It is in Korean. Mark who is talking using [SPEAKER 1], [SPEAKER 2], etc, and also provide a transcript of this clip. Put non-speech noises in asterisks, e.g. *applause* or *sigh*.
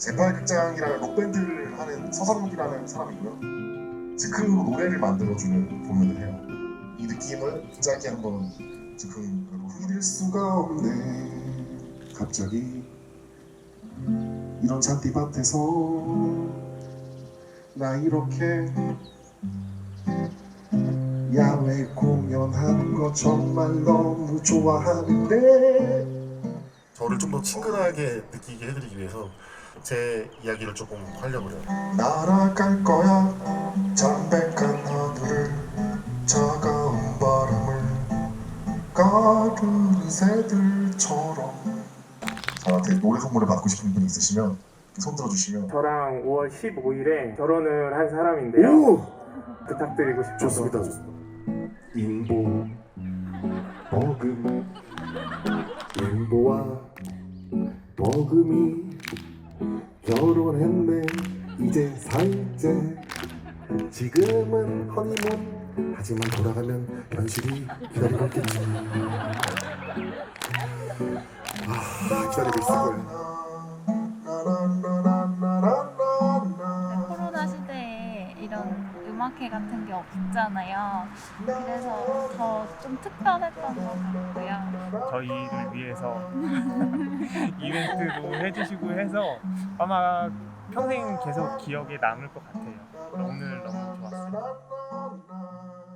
[SPEAKER 1] 젠발극장이라는 록밴드를 하는 서상욱이라는 사람이고요. 즉흥으로 노래를 만들어주는 공연을 해요. 이 느낌을 짧게 한번 즉흥으로 잊을 수가 없네. 갑자기 이런 잔디밭에서 나 이렇게 야외 공연하는 거 정말 너무 좋아하는데 저를 좀 더 친근하게 느끼게 해드리기 위해서 제 이야기를 조금 하려고 해요 날아갈 거야 잠백한 하늘을 차가운 바람을 가르는 새들처럼 저한테 노래 선물을 받고 싶은 분 있으시면 손 들어주시면
[SPEAKER 2] 저랑 5월 15일에 결혼을 한 사람인데요. 부탁드리고 싶어서.
[SPEAKER 1] 좋습니다, 좋습니다. 인보, 버금, 인보와 버금이 결혼했네. 이제 사일째. 지금은 허니문. 하지만 돌아가면 현실이 기다리고 있겠지. 아, 기다리고 있을 거야.
[SPEAKER 3] 코로나 시대에 이런 음악회 같은 게 없잖아요. 그래서 더 좀 특별했던 것 같고요.
[SPEAKER 2] 저희를 위해서 *laughs* 이벤트도 해주시고 해서 아마 평생 계속 기억에 남을 것 같아요. 오늘 너무 좋았어요.